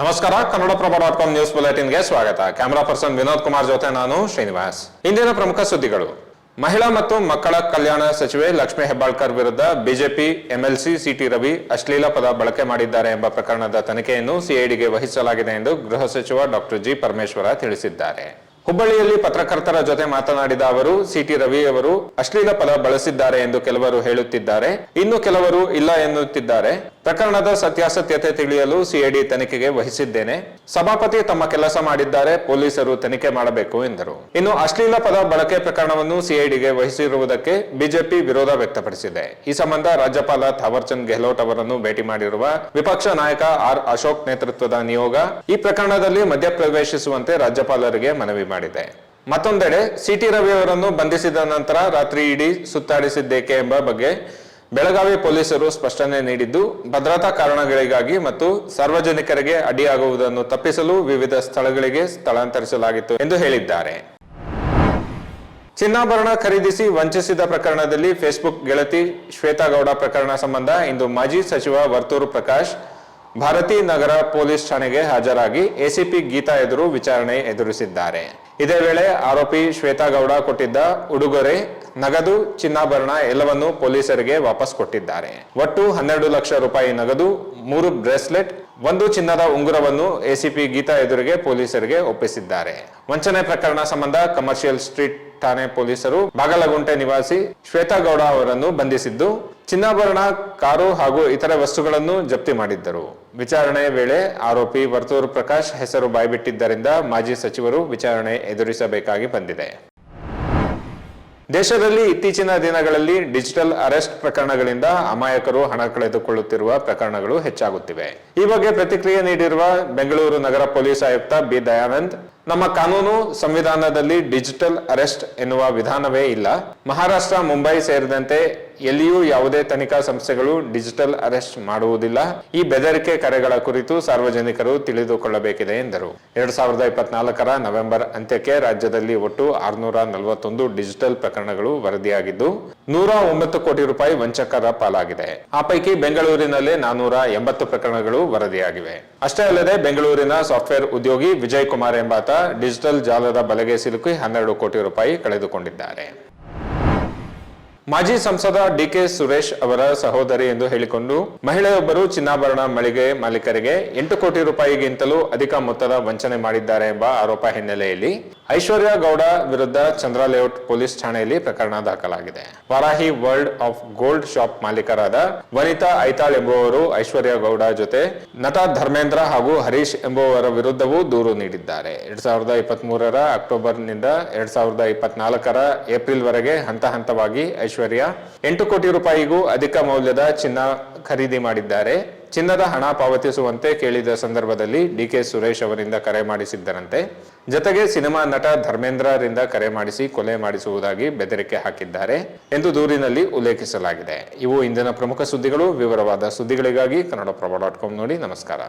ನಮಸ್ಕಾರ, Kannadaprabha dot com news ಬುಲೆಟಿನ್ಗೆ ಸ್ವಾಗತ. ಕ್ಯಾಮರಾ ಪರ್ಸನ್ ವಿನೋದ್ ಕುಮಾರ್ ಜೊತೆ ನಾನು ಶ್ರೀನಿವಾಸ್. ಇಂದಿನ ಪ್ರಮುಖ ಸುದ್ದಿಗಳು. ಮಹಿಳಾ ಮತ್ತು ಮಕ್ಕಳ ಕಲ್ಯಾಣ ಸಚಿವೆ ಲಕ್ಷ್ಮಿ ಹೆಬ್ಬಾಳ್ಕರ್ ವಿರುದ್ಧ ಬಿಜೆಪಿ, ಎಂಎಲ್ಸಿ, ಸಿಟಿ ರವಿ ಅಶ್ಲೀಲ ಪದ ಬಳಕೆ ಮಾಡಿದ್ದಾರೆ ಎಂಬ ಪ್ರಕರಣದ ತನಿಖೆಯನ್ನು ಸಿಐಡಿಗೆ ವಹಿಸಲಾಗಿದೆ ಎಂದು ಗೃಹ ಸಚಿವ ಡಾಕ್ಟರ್ ಜಿ ಪರಮೇಶ್ವರ ತಿಳಿಸಿದ್ದಾರೆ. ಹುಬ್ಬಳ್ಳಿಯಲ್ಲಿ ಪತ್ರಕರ್ತರ ಜೊತೆ ಮಾತನಾಡಿದ ಅವರು, ಸಿಟಿ ರವಿ ಅವರು ಅಶ್ಲೀಲ ಪದ ಬಳಸಿದ್ದಾರೆ ಎಂದು ಕೆಲವರು ಹೇಳುತ್ತಿದ್ದಾರೆ. ಇನ್ನು ಕೆಲವರು ಇಲ್ಲ ಎನ್ನುತ್ತಿದ್ದಾರೆ. ಪ್ರಕರಣದ ಸತ್ಯಾಸತ್ಯತೆ ತಿಳಿಯಲು ಸಿಐಡಿ ತನಿಖೆಗೆ ವಹಿಸಿದ್ದೇನೆ. ಸಭಾಪತಿ ತಮ್ಮ ಕೆಲಸ ಮಾಡಿದ್ದಾರೆ, ಪೊಲೀಸರು ತನಿಖೆ ಮಾಡಬೇಕು ಎಂದರು. ಇನ್ನು ಅಶ್ಲೀಲ ಪದ ಬಳಕೆ ಪ್ರಕರಣವನ್ನು ಸಿಐಡಿಗೆ ವಹಿಸಿರುವುದಕ್ಕೆ ಬಿಜೆಪಿ ವಿರೋಧ ವ್ಯಕ್ತಪಡಿಸಿದೆ. ಈ ಸಂಬಂಧ ರಾಜ್ಯಪಾಲ ಥಾವರ್ಚಂದ್ ಗೆಹ್ಲೋಟ್ ಅವರನ್ನು ಭೇಟಿ ಮಾಡಿರುವ ವಿಪಕ್ಷ ನಾಯಕ ಆರ್ ಅಶೋಕ್ ನೇತೃತ್ವದ ನಿಯೋಗ ಈ ಪ್ರಕರಣದಲ್ಲಿ ಮಧ್ಯಪ್ರವೇಶಿಸುವಂತೆ ರಾಜ್ಯಪಾಲರಿಗೆ ಮನವಿ ಮಾಡಿದೆ. ಮತ್ತೊಂದೆಡೆ ಸಿಟಿ ರವಿ ಅವರನ್ನು ಬಂಧಿಸಿದ ನಂತರ ರಾತ್ರಿ ಇಡೀ ಸುತ್ತಾಡಿಸಿದ್ದೇಕೆ ಎಂಬ ಬಗ್ಗೆ ಬೆಳಗಾವಿ ಪೊಲೀಸರು ಸ್ಪಷ್ಟನೆ ನೀಡಿದ್ದು, ಭದ್ರತಾ ಕಾರಣಗಳಿಗಾಗಿ ಮತ್ತು ಸಾರ್ವಜನಿಕರಿಗೆ ಅಡ್ಡಿಯಾಗುವುದನ್ನು ತಪ್ಪಿಸಲು ವಿವಿಧ ಸ್ಥಳಗಳಿಗೆ ಸ್ಥಳಾಂತರಿಸಲಾಗಿತ್ತು ಎಂದು ಹೇಳಿದ್ದಾರೆ. ಚಿನ್ನಾಭರಣ ಖರೀದಿಸಿ ವಂಚಿಸಿದ ಪ್ರಕರಣದಲ್ಲಿ ಫೇಸ್ಬುಕ್ ಗೆಳತಿ ಶ್ವೇತಾ ಗೌಡ ಪ್ರಕರಣ ಸಂಬಂಧ ಇಂದು ಮಾಜಿ ಸಚಿವ ವರ್ತೂರು ಪ್ರಕಾಶ್ ಭಾರತಿ ನಗರ ಪೊಲೀಸ್ ಠಾಣೆಗೆ ಹಾಜರಾಗಿ ಎಸಿಪಿ ಗೀತಾ ಎದುರು ವಿಚಾರಣೆ ಎದುರಿಸಿದ್ದಾರೆ. ಇದೇ ವೇಳೆ ಆರೋಪಿ ಶ್ವೇತಾ ಗೌಡ ಕೊಟ್ಟಿದ್ದ ಉಡುಗೊರೆ, ನಗದು, ಚಿನ್ನಾಭರಣ ಎಲ್ಲವನ್ನೂ ಪೊಲೀಸರಿಗೆ ವಾಪಸ್ ಕೊಟ್ಟಿದ್ದಾರೆ. ಒಟ್ಟು ಹನ್ನೆರಡು ಲಕ್ಷ ರೂಪಾಯಿ ನಗದು, ಮೂರು ಬ್ರೇಸ್ಲೆಟ್, ಒಂದು ಚಿನ್ನದ ಉಂಗುರವನ್ನು ಎಸಿಪಿ ಗೀತಾ ಎದುರಿಗೆ ಪೊಲೀಸರಿಗೆ ಒಪ್ಪಿಸಿದ್ದಾರೆ. ವಂಚನೆ ಪ್ರಕರಣ ಸಂಬಂಧ ಕಮರ್ಷಿಯಲ್ ಸ್ಟ್ರೀಟ್ ಠಾಣೆ ಪೊಲೀಸರು ಬಾಗಲಗುಂಟೆ ನಿವಾಸಿ ಶ್ವೇತಾ ಗೌಡ ಅವರನ್ನು ಬಂಧಿಸಿದ್ದು, ಚಿನ್ನಾಭರಣ, ಕಾರು ಹಾಗೂ ಇತರೆ ವಸ್ತುಗಳನ್ನು ಜಪ್ತಿ ಮಾಡಿದ್ದರು. ವಿಚಾರಣೆ ವೇಳೆ ಆರೋಪಿ ವರ್ತೂರು ಪ್ರಕಾಶ್ ಹೆಸರು ಬಾಯ್ಬಿಟ್ಟಿದ್ದರಿಂದ ಮಾಜಿ ಸಚಿವರು ವಿಚಾರಣೆ ಎದುರಿಸಬೇಕಾಗಿ ಬಂದಿದೆ. ದೇಶದಲ್ಲಿ ಇತ್ತೀಚಿನ ದಿನಗಳಲ್ಲಿ ಡಿಜಿಟಲ್ ಅರೆಸ್ಟ್ ಪ್ರಕರಣಗಳಿಂದ ಅಮಾಯಕರು ಹಣ ಕಳೆದುಕೊಳ್ಳುತ್ತಿರುವ ಪ್ರಕರಣಗಳು ಹೆಚ್ಚಾಗುತ್ತಿವೆ. ಈ ಬಗ್ಗೆ ಪ್ರತಿಕ್ರಿಯೆ ನೀಡಿರುವ ಬೆಂಗಳೂರು ನಗರ ಪೊಲೀಸ್ ಆಯುಕ್ತ ಬಿ. ದಯಾನಂದ್, ನಮ್ಮ ಕಾನೂನು ಸಂವಿಧಾನದಲ್ಲಿ ಡಿಜಿಟಲ್ ಅರೆಸ್ಟ್ ಎನ್ನುವ ವಿಧಾನವೇ ಇಲ್ಲ. ಮಹಾರಾಷ್ಟ್ರ, ಮುಂಬೈ ಸೇರಿದಂತೆ ಎಲ್ಲಿಯೂ ಯಾವುದೇ ತನಿಖಾ ಸಂಸ್ಥೆಗಳು ಡಿಜಿಟಲ್ ಅರೆಸ್ಟ್ ಮಾಡುವುದಿಲ್ಲ. ಈ ಬೆದರಿಕೆ ಕರೆಗಳ ಕುರಿತು ಸಾರ್ವಜನಿಕರು ತಿಳಿದುಕೊಳ್ಳಬೇಕಿದೆ ಎಂದರು. ಎರಡ್ ಸಾವಿರದ ಇಪ್ಪತ್ನಾಲ್ಕರ ನವೆಂಬರ್ ಅಂತ್ಯಕ್ಕೆ ರಾಜ್ಯದಲ್ಲಿ ಒಟ್ಟು ಆರುನೂರ ನಲವತ್ತೊಂದು ಡಿಜಿಟಲ್ ಪ್ರಕರಣಗಳು ವರದಿಯಾಗಿದ್ದು, ನೂರ ಒಂಬತ್ತು ಕೋಟಿ ರೂಪಾಯಿ ವಂಚಕರ ಪಾಲಾಗಿದೆ. ಆ ಪೈಕಿ ಬೆಂಗಳೂರಿನಲ್ಲೇ ನಾನೂರ ಎಂಬತ್ತು ಪ್ರಕರಣಗಳು ವರದಿಯಾಗಿವೆ. ಅಷ್ಟೇ ಅಲ್ಲದೆ ಬೆಂಗಳೂರಿನ ಸಾಫ್ಟ್ವೇರ್ ಉದ್ಯೋಗಿ ವಿಜಯ್ ಕುಮಾರ್ ಎಂಬಾತ ಡಿಜಿಟಲ್ ಜಾಲದ ಬಲೆಗೆ ಸಿಲುಕಿ ಹನ್ನೆರಡು ಕೋಟಿ ರೂಪಾಯಿ ಕಳೆದುಕೊಂಡಿದ್ದಾರೆ. ಮಾಜಿ ಸಂಸದ ಡಿಕೆ ಸುರೇಶ್ ಅವರ ಸಹೋದರಿ ಎಂದು ಹೇಳಿಕೊಂಡು, ಮಹಿಳೆಯೊಬ್ಬರು ಚಿನ್ನಾಭರಣ ಮಳಿಗೆ ಮಾಲೀಕರಿಗೆ ಎಂಟು ಕೋಟಿ ರೂಪಾಯಿಗಿಂತಲೂ ಅಧಿಕ ಮೊತ್ತದ ವಂಚನೆ ಮಾಡಿದ್ದಾರೆ ಎಂಬ ಆರೋಪ ಹಿನ್ನೆಲೆಯಲ್ಲಿ ಐಶ್ವರ್ಯ ಗೌಡ ವಿರುದ್ಧ ಚಂದ್ರ ಲೇಔಟ್ ಪೊಲೀಸ್ ಠಾಣೆಯಲ್ಲಿ ಪ್ರಕರಣ ದಾಖಲಾಗಿದೆ. Varahi world of gold shop ಮಾಲೀಕರಾದ Vanitha Aithal ಎಂಬುವವರು ಐಶ್ವರ್ಯ ಗೌಡ ಜೊತೆ ನಟ ಧರ್ಮೇಂದ್ರ ಹಾಗೂ ಹರೀಶ್ ಎಂಬುವರ ವಿರುದ್ಧವೂ ದೂರು ನೀಡಿದ್ದಾರೆ. ಎರಡ್ ಸಾವಿರದ ಇಪ್ಪತ್ತ್ ಅಕ್ಟೋಬರ್ನಿಂದ ಎರಡ್ ಸಾವಿರದ ಇಪ್ಪತ್ನಾಲ್ಕರ ಏಪ್ರಿಲ್ ವರೆಗೆ ಹಂತ ಹಂತವಾಗಿ ಐಶ್ವರ್ಯ ಎಂಟು ಕೋಟಿ ರೂಪಾಯಿಗೂ ಅಧಿಕ ಮೌಲ್ಯದ ಚಿನ್ನ ಖರೀದಿ ಮಾಡಿದ್ದಾರೆ. ಚಿನ್ನದ ಹಣ ಪಾವತಿಸುವಂತೆ ಕೇಳಿದ ಸಂದರ್ಭದಲ್ಲಿ ಡಿಕೆ ಸುರೇಶ್ ಅವರಿಂದ ಕರೆ ಮಾಡಿಸಿದ್ದರಂತೆ. ಜೊತೆಗೆ ಸಿನಿಮಾ ನಟ ಧರ್ಮೇಂದ್ರರಿಂದ ಕರೆ ಮಾಡಿಸಿ ಕೊಲೆ ಮಾಡಿಸುವುದಾಗಿ ಬೆದರಿಕೆ ಹಾಕಿದ್ದಾರೆ ಎಂದು ದೂರಿನಲ್ಲಿ ಉಲ್ಲೇಖಿಸಲಾಗಿದೆ. ಇವು ಇಂದಿನ ಪ್ರಮುಖ ಸುದ್ದಿಗಳು. ವಿವರವಾದ ಸುದ್ದಿಗಳಿಗಾಗಿ ಕನ್ನಡಪ್ರಭ ಡಾಟ್ ಕಾಮ್ ನೋಡಿ ನಮಸ್ಕಾರ.